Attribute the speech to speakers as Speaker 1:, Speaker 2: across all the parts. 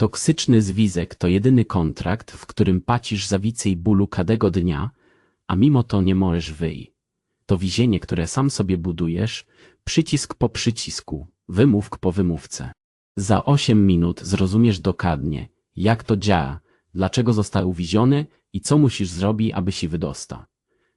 Speaker 1: Toksyczny zwizek to jedyny kontrakt, w którym płacisz za więcej bólu każdego dnia, a mimo to nie możesz wyjść. To więzienie, które sam sobie budujesz, przycisk po przycisku, wymówk po wymówce. Za 8 minut zrozumiesz dokładnie, jak to działa, dlaczego został uwiziony i co musisz zrobić, aby się wydostał.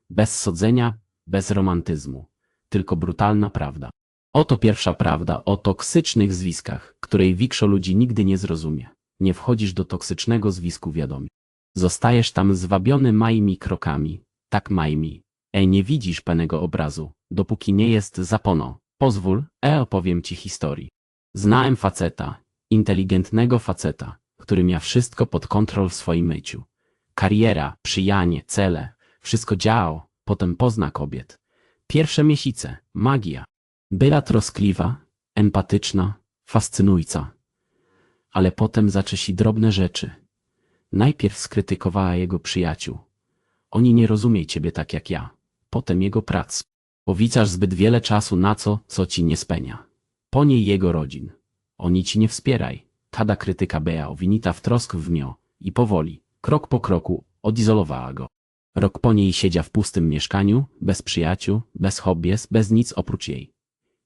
Speaker 1: Bez sodzenia, bez romantyzmu, tylko brutalna prawda. Oto pierwsza prawda o toksycznych zwiskach, której większo ludzi nigdy nie zrozumie. Nie wchodzisz do toksycznego zwisku wiadomo. Zostajesz tam zwabiony małymi krokami, tak małymi. E nie widzisz pełnego obrazu, dopóki nie jest zapono. Pozwól, e opowiem ci historii. Znałem faceta, inteligentnego faceta, który miał wszystko pod kontrolą w swoim myciu. Kariera, przyjanie, cele, wszystko działo, potem pozna kobiet. Pierwsze miesiące, magia. Była troskliwa, empatyczna, fascynująca. Ale potem zaczęły się drobne rzeczy. Najpierw skrytykowała jego przyjaciół. Oni nie rozumieją ciebie tak jak ja. Potem jego prac. Powicasz zbyt wiele czasu na co, co ci nie spełnia. Po niej jego rodzin. Oni ci nie wspieraj. Tada krytyka Bea owinita w trosk w mio i powoli, krok po kroku, odizolowała go. Rok po niej siedział w pustym mieszkaniu, bez przyjaciół, bez hobbies, bez nic oprócz jej.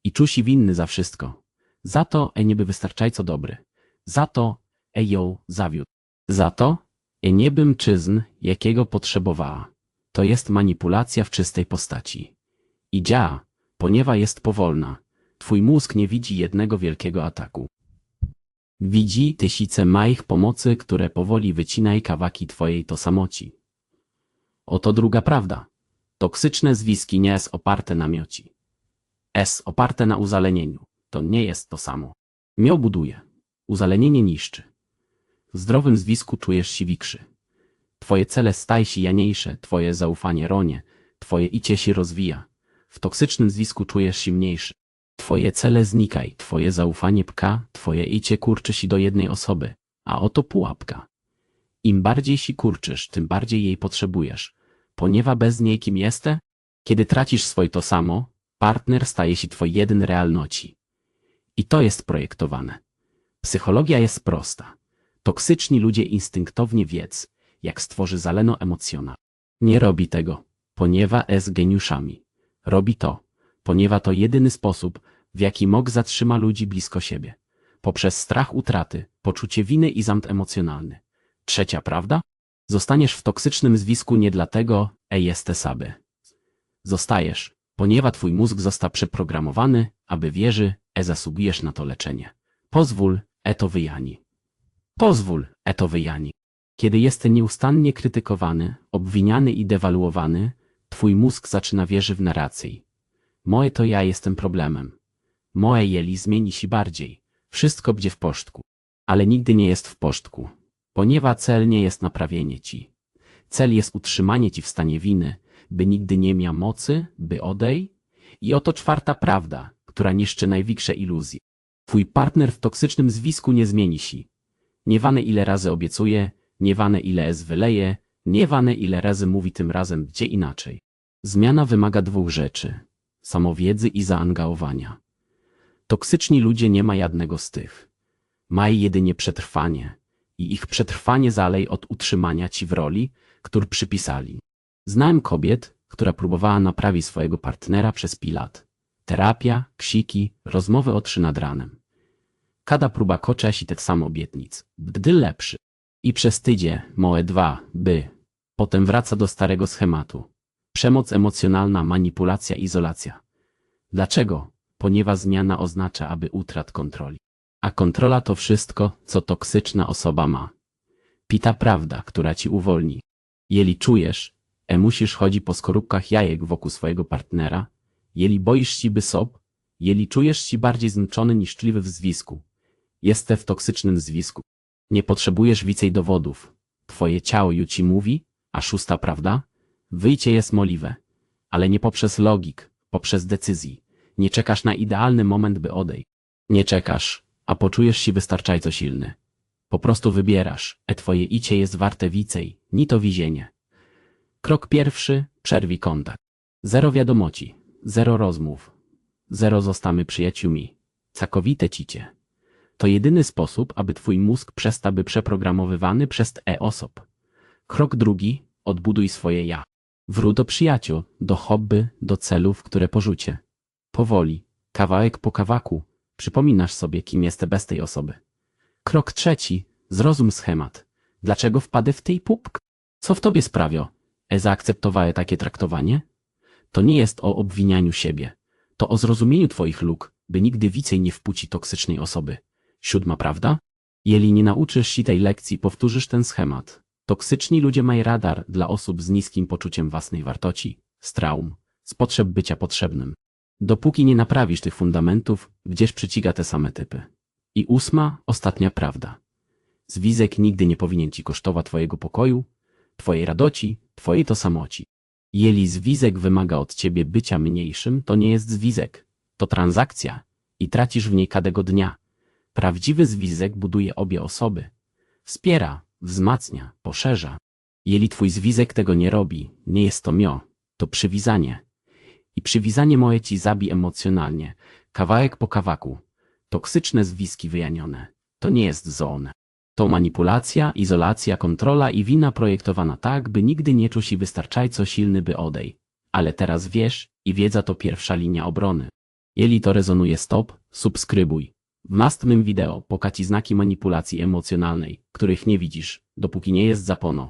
Speaker 1: I czuł się winny za wszystko. Za to e nieby wystarczajco dobry. Za to e ją zawiódł. Za to e nie bym czyzn, jakiego potrzebowała. To jest manipulacja w czystej postaci. I działa, ponieważ jest powolna. Twój mózg nie widzi jednego wielkiego ataku. Widzi tysiące małych pomocy, które powoli wycinaj kawaki twojej tosamoci. Oto druga prawda. Toksyczne zwiski nie jest oparte na mioci. S oparte na uzalenieniu. To nie jest to samo. Mio buduje. Uzalenienie niszczy. W zdrowym zwisku czujesz się wikrzy. Twoje cele staj się janiejsze, twoje zaufanie ronie, twoje icie się rozwija. W toksycznym zwisku czujesz się mniejszy. Twoje cele znikaj, twoje zaufanie pka, twoje icie kurczy się do jednej osoby. A oto pułapka. Im bardziej się kurczysz, tym bardziej jej potrzebujesz. Ponieważ bez niej kim jeste? Kiedy tracisz swoje to samo, partner staje się jeden realności. I to jest projektowane. Psychologia jest prosta. Toksyczni ludzie instynktownie wiedzą, jak stworzy zaleno emocjonal. Nie robi tego, ponieważ jest geniuszami. Robi to, ponieważ to jedyny sposób, w jaki MOG zatrzyma ludzi blisko siebie. Poprzez strach utraty, poczucie winy i zamkt emocjonalny. Trzecia prawda? Zostaniesz w toksycznym zwisku nie dlatego, e jeste saby. Zostajesz, ponieważ twój mózg został przeprogramowany, aby wierzy, e zasługujesz na to leczenie. Pozwól, e to wyjani. Pozwól, e to wyjani. Kiedy jesteś nieustannie krytykowany, obwiniany i dewaluowany, twój mózg zaczyna wierzyć w narrację. Moje to ja jestem problemem. Moje jeli zmieni się bardziej. Wszystko będzie w porządku. Ale nigdy nie jest w porządku. Ponieważ cel nie jest naprawienie ci. Cel jest utrzymanie ci w stanie winy, by nigdy nie miał mocy, by odej. I oto czwarta prawda, która niszczy największe iluzje. Twój partner w toksycznym zwisku nie zmieni się. Niewane ile razy obiecuje, niewane ile es wyleje, niewane ile razy mówi tym razem gdzie inaczej. Zmiana wymaga dwóch rzeczy. Samowiedzy i zaangażowania. Toksyczni ludzie nie ma jednego z tych. Maj jedynie przetrwanie. I ich przetrwanie zalej od utrzymania ci w roli, który przypisali. Znałem kobiet, która próbowała naprawić swojego partnera przez pilat. Terapia, ksiki, rozmowy o trzy nad ranem. Kada próba kocza si tak samo obietnic, gdy lepszy. I przez tydzie, moe dwa, by. Potem wraca do starego schematu. Przemoc emocjonalna, manipulacja, izolacja. Dlaczego? Ponieważ zmiana oznacza, aby utrat kontroli. A kontrola to wszystko, co toksyczna osoba ma. Pita prawda, która ci uwolni. Jeli czujesz, e musisz chodzić po skorupkach jajek wokół swojego partnera, jeli boisz się by sob, jeli czujesz się bardziej zmęczony niż tkliwy w zwisku. Jesteś w toksycznym zwisku. Nie potrzebujesz więcej dowodów. Twoje ciało ju ci mówi, a szósta prawda? Wyjście jest możliwe. Ale nie poprzez logik, poprzez decyzji. Nie czekasz na idealny moment, by odejść. Nie czekasz, a poczujesz się wystarczająco silny. Po prostu wybierasz, e twoje icie jest warte więcej, ni to wizienie. Krok pierwszy, przerwij kontakt. Zero wiadomości, zero rozmów, zero zostamy przyjaciółmi. Całkowite cicie. To jedyny sposób, aby twój mózg przestał być przeprogramowywany przez e osób. Krok drugi, odbuduj swoje ja. Wróć do przyjaciół, do hobby, do celów, które porzucie. Powoli, kawałek po kawaku, przypominasz sobie, kim jesteś bez tej osoby. Krok trzeci, zrozum schemat. Dlaczego wpadę w tej pupk? Co w tobie sprawia? Zaakceptowały takie traktowanie? To nie jest o obwinianiu siebie. To o zrozumieniu twoich luk, by nigdy więcej nie wpuci toksycznej osoby. Siódma prawda? Jeżeli nie nauczysz się tej lekcji, powtórzysz ten schemat. Toksyczni ludzie mają radar dla osób z niskim poczuciem własnej wartości, z traum, z potrzeb bycia potrzebnym. Dopóki nie naprawisz tych fundamentów, gdzieś przyciga te same typy. I ósma, ostatnia prawda. Zwizek nigdy nie powinien ci kosztować twojego pokoju, twojej radości, twojej tożsamości. Jeżeli zwizek wymaga od ciebie bycia mniejszym, to nie jest zwizek, to transakcja i tracisz w niej każdego dnia. Prawdziwy zwizek buduje obie osoby. Wspiera, wzmacnia, poszerza. Jeżeli twój zwizek tego nie robi, nie jest to mio, to przywizanie. I przywizanie moje ci zabi emocjonalnie, kawałek po kawaku. Toksyczne zwiski wyjanione. To nie jest zoon. To manipulacja, izolacja, kontrola i wina projektowana tak, by nigdy nie czuł się wystarczająco silny, by odej. Ale teraz wiesz i wiedza to pierwsza linia obrony. Jeżeli to rezonuje stop, subskrybuj. W następnym wideo pokaci znaki manipulacji emocjonalnej, których nie widzisz, dopóki nie jest zapono.